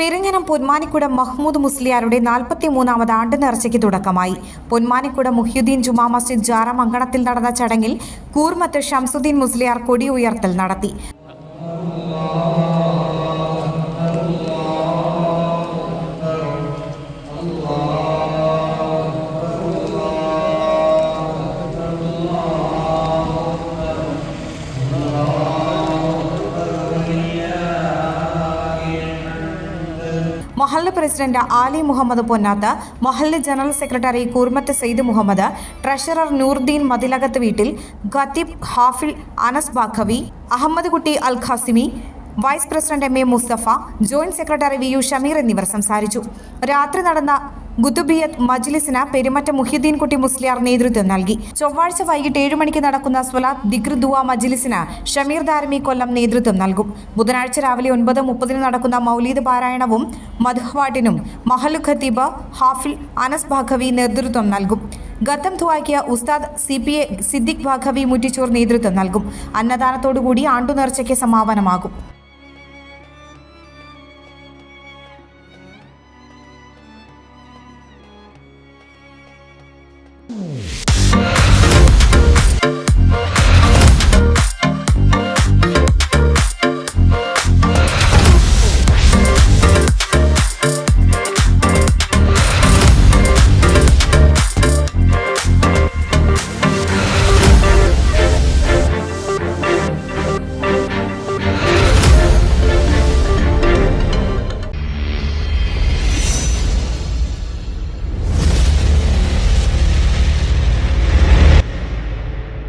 പെരിഞ്ഞനം പൊന്മാനിക്കുടം മഹ്മൂദ് മുസ്ലിയാരുടെ നാൽപ്പത്തി മൂന്നാമത് ആണ്ട് നേർച്ചയ്ക്ക് തുടക്കമായി. പൊന്മാനിക്കുടം മുഹ്യുദ്ദീൻ ജുമാ മസ്ജിദ് ജാറ മങ്കണത്തിൽ നടന്ന ചടങ്ങിൽ കൂർമത്ത് ഷംസുദ്ദീൻ മുസ്ലിയാർ കൊടി ഉയർത്തൽ നടത്തി. മൊഹല്ല് president Ali Muhammad Ponnath മൊഹല്ല് general secretary Koormath Sayed Muhammad treasurer Nooruddeen Mathilakath വീട്ടിൽ ഖത്തീബ് ഹാഫിൽ Anas Baqavi Ahmed Kutty Al Qasimi vice president M A Mustafa joint secretary V U Shameer എന്നിവർ സംസാരിച്ചു. രാത്രി നടന്ന ഗുദുബിയത് മജ്ലിസിന് പെരുമറ്റ മുഹ്യുദ്ദീൻ കുട്ടി മുസ്ലിയാർ നേതൃത്വം നൽകി. ചൊവ്വാഴ്ച വൈകിട്ട് ഏഴ് മണിക്ക് നടക്കുന്ന സ്വലാത്ത് ദിഗ്ർ ദുവ മജ്ലിസിന് ഷമീർ ദാരമി കൊല്ലം നേതൃത്വം നൽകും. ബുധനാഴ്ച രാവിലെ ഒൻപത് മുപ്പതിന് നടക്കുന്ന മൗലീദ് പാരായണവും മധുവാട്ടിനും മഹലു ഖത്തീബ് ഹാഫിൽ അനസ് ഭാഗവി നേതൃത്വം നൽകും. ഗത്തം ധുവാക്കിയ ഉസ്താദ് C P A Siddique Bhagavi Muttichur നേതൃത്വം നൽകും. അന്നദാനത്തോടുകൂടി ആണ്ടു ആണ്ടുനേർച്ചയ്ക്ക് സമാപനമാകും.